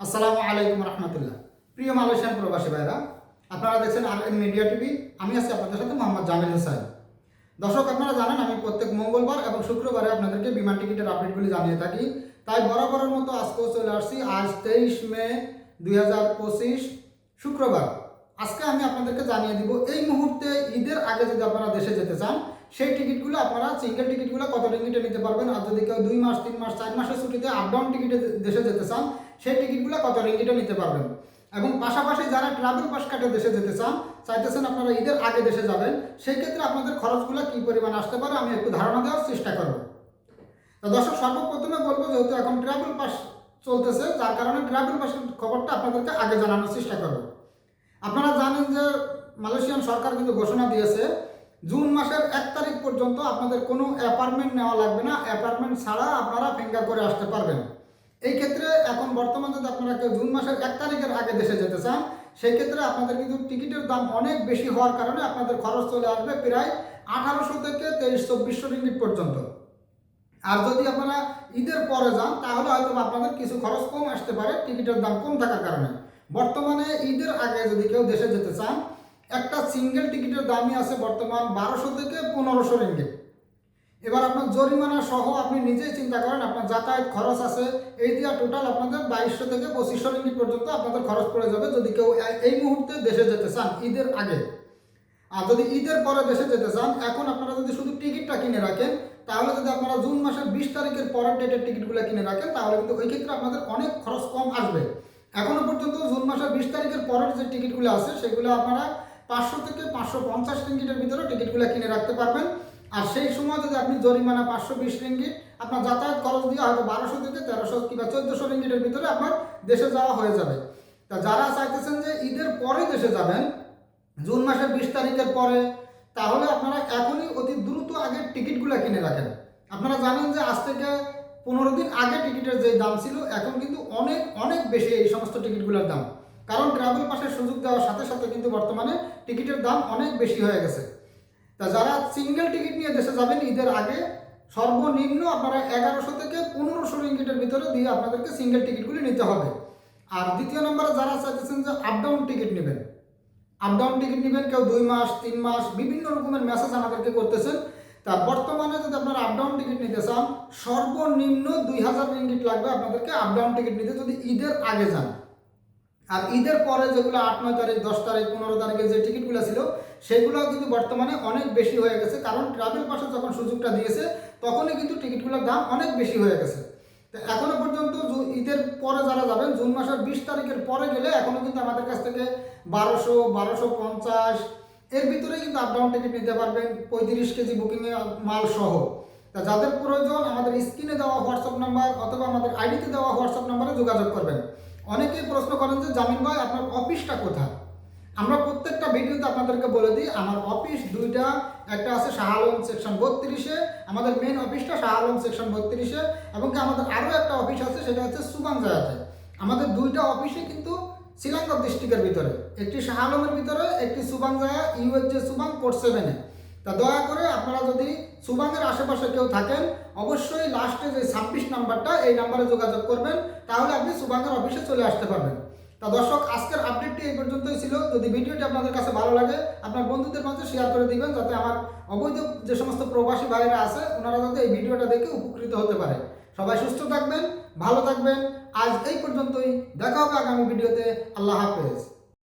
আসসালামু আলাইকুম রহমতুল্লাহ। প্রিয় মালয়েশিয়ান প্রবাসী ভাইরা আপনারা দেখছেন আর এন মিডিয়া টিভি। আমি আছি আপনাদের সাথে মোহাম্মদ জামিল হোসেন। দর্শক, আপনারা জানেন আমি প্রত্যেক মঙ্গলবার এবং শুক্রবারে আপনাদেরকে বিমান টিকিটের আপডেটগুলি জানিয়ে থাকি। তাই বরাবরের মতো আজকেও চলে আসছি। আজ তেইশ মে দু হাজার পঁচিশ শুক্রবার। আজকে আমি আপনাদেরকে জানিয়ে দিব, এই মুহূর্তে ঈদের আগে যদি আপনারা দেশে যেতে চান, সেই টিকিটগুলো আপনারা সিঙ্গেল টিকিটগুলো কত টিকিটে নিতে পারবেন? আর যদি কেউ দুই মাস, তিন মাস, চার মাসের ছুটিতে আপ ডাউন টিকিটে দেশে যেতে চান, সেই টিকিটগুলো কত টিকিটে নিতে পারবেন? এবং পাশাপাশি যারা ট্রাভেল পাস কাটে দেশে যেতে চান, চাইতেছেন আপনারা ঈদের আগে দেশে যাবেন, সেই ক্ষেত্রে আপনাদের খরচগুলো কী পরিমাণ আসতে পারে আমি একটু ধারণা দেওয়ার চেষ্টা করব। তো দর্শক, সর্বপ্রথমে বলব যেহেতু এখন ট্রাভেল পাস চলতেছে, যার কারণে ট্রাভেল পাসের খবরটা আপনাদেরকে আগে জানানোর চেষ্টা করব। আপনারা জানেন যে মালয়েশিয়ান সরকার কিন্তু ঘোষণা দিয়েছে, জুন মাসের এক তারিখ পর্যন্ত আপনাদের কোনো অ্যাপার্টমেন্ট নেওয়া লাগবে না, অ্যাপার্টমেন্ট ছাড়া আপনারা ফিঙ্গার করে আসতে পারবেন। এই ক্ষেত্রে এখন বর্তমান যদি আপনারা কেউ জুন মাসের এক তারিখের আগে দেশে যেতে চান, সেই ক্ষেত্রে আপনাদের কিন্তু টিকিটের দাম অনেক বেশি হওয়ার কারণে আপনাদের খরচ চলে আসবে প্রায় আঠারোশো থেকে তেইশ চব্বিশশো রিঙ্গিট পর্যন্ত। আর যদি আপনারা ঈদের পরে যান, তাহলে হয়তো আপনাদের কিছু খরচ কম আসতে পারে, টিকিটের দাম কম থাকার কারণে। বর্তমানে ঈদের আগে যদি কেউ দেশে যেতে চান, একটা সিঙ্গেল টিকিটের দামই আছে বর্তমান বারোশো থেকে পনেরোশো রিঙ্গিট এবার আপনার জরিমানা সহ আপনি নিজেই চিন্তা করেন, আপনার যাতায়াত খরচ আছে, এই দিয়া টোটাল আপনাদের বাইশশো থেকে পঁচিশশো রিঙ্গিট পর্যন্ত আপনাদের খরচ পড়ে যাবে যদি কেউ এই মুহূর্তে দেশে যেতে চান, ঈদের আগে। আর যদি ঈদের পরে দেশে যেতে চান, এখন আপনারা যদি শুধু টিকিটটা কিনে রাখেন, তাহলে যদি আপনারা জুন মাসের বিশ তারিখের পরের ডেটের টিকিটগুলো কিনে রাখেন, তাহলে কিন্তু ওই ক্ষেত্রে আপনাদের অনেক খরচ কম আসবে। এখনও পর্যন্ত জুন মাসের বিশ তারিখের পরের যে টিকিটগুলো আছে, সেগুলো আপনারা পাঁচশো থেকে পাঁচশো পঞ্চাশ রিঙ্গিটের ভিতরে টিকিটগুলো কিনে রাখতে পারবেন। আর সেই সময় যদি আপনি জরিমানা পাঁচশো বিশ রিঙ্গিট, আপনার যাতায়াত খরচ দিয়ে হয়তো বারোশো থেকে তেরোশো কিংবা চোদ্দোশো রিঙ্গিটের ভিতরে আপনার দেশে যাওয়া হয়ে যাবে। তা যারা চাইতেছেন যে ঈদের পরে দেশে যাবেন, জুন মাসের বিশ তারিখের পরে, তাহলে আপনারা এখনই অতি দ্রুত আগে টিকিটগুলো কিনে রাখেন। আপনারা জানেন যে আজ থেকে পনেরো দিন আগে টিকিটের যে দাম ছিল, এখন কিন্তু অনেক অনেক বেশি এই সমস্ত টিকিটগুলোর দাম। কারণ ট্রাভেল পাসের সুযোগ দেওয়ার সাথে সাথে কিন্তু বর্তমানে টিকিটের দাম অনেক বেশি হয়ে গেছে। তা যারা সিঙ্গেল টিকিট নিয়ে দেশে যাবেন, ঈদের আগে সর্বনিম্ন আপনারা এগারোশো থেকে পনেরোশো রিঙ্গিটের ভিতরে দিয়ে আপনাদেরকে সিঙ্গেল টিকিটগুলি নিতে হবে। আর দ্বিতীয় নম্বরে যারা চাইতেছেন যে আপডাউন টিকিট নেবেন আপডাউন টিকিট নেবেন, কেউ দুই মাস, তিন মাস, বিভিন্ন রকমের মেসেজ আমাদেরকে করতেছেন। তা বর্তমানে যদি আপনারা আপ ডাউন টিকিট নিতে চান সর্বনিম্ন দুই হাজার রিঙ্গিট লাগবে আপনাদেরকে আপ ডাউন টিকিট নিতে যদি ঈদের আগে যান। আর ঈদের পরে যেগুলো আট, নয় তারিখ, দশ তারিখ, পনেরো তারিখে যে টিকিটগুলো ছিল সেগুলো কিন্তু বর্তমানে অনেক বেশি হয়ে গেছে, কারণ ট্রাভেল পাসে যখন সুযোগটা দিয়েছে, তখনই কিন্তু টিকিটগুলোর দাম অনেক বেশি হয়ে গেছে। তো এখনও পর্যন্ত ঈদের পরে যারা যাবেন, জুন মাসের বিশ তারিখের পরে গেলে এখনও কিন্তু আমাদের কাছ থেকে বারোশো বারোশো পঞ্চাশ, এর ভিতরে কিন্তু আপ ডাউন টিকিট নিতে পারবেন, পঁয়ত্রিশ কেজি বুকিংয়ে মাল সহ। তা যাদের প্রয়োজন, আমাদের স্ক্রিনে দেওয়া হোয়াটসঅ্যাপ নাম্বার অথবা আমাদের আইডিতে দেওয়া হোয়াটসঅ্যাপ নাম্বারে যোগাযোগ করবেন। অনেকেই প্রশ্ন করেন যে, জামিন ভাই, আপনার অফিসটা কোথায়? আমরা প্রত্যেকটা ভিডিওতে আপনাদেরকে বলে দিই, আমার অফিস দুইটা, একটা আছে শাহ আলম সেকশন বত্রিশে আমাদের মেন অফিসটা শাহ আলম সেকশন বত্রিশে এবং আমাদের আরও একটা অফিস আছে, সেটা হচ্ছে সুবাংজায়াতে আমাদের দুইটা অফিসে কিন্তু শ্রীলঙ্কা ডিস্ট্রিক্টের ভিতরে, একটি শাহালমের ভিতরে, একটি সুবাংজায়া ইউএস যে সুবাং কোর্ট সেভেনে তা দয়া করে আপনারা যদি সুবাংয়ের আশেপাশে কেউ থাকেন, অবশ্যই লাস্টে যে ছাব্বিশ নাম্বারটা, এই নাম্বারে যোগাযোগ করবেন, তাহলে আপনি সুবাংয়ের অফিসে চলে আসতে পারবেন। তা দর্শক, আজকের আপডেটটি এই পর্যন্তই ছিল। যদি ভিডিওটি আপনাদের কাছে ভালো লাগে, আপনার বন্ধুদের মাঝে শেয়ার করে দিবেন, যাতে আমার অবৈধ যে সমস্ত প্রবাসী ভাইরা আছে, ওনারা যাতে এই ভিডিওটা দেখে উপকৃত হতে পারে। সবাই সুস্থ থাকবেন, ভালো থাকবেন। আজ এই পর্যন্তই। দেখা হবে আগামী ভিডিওতে আল্লাহ হাফেজ।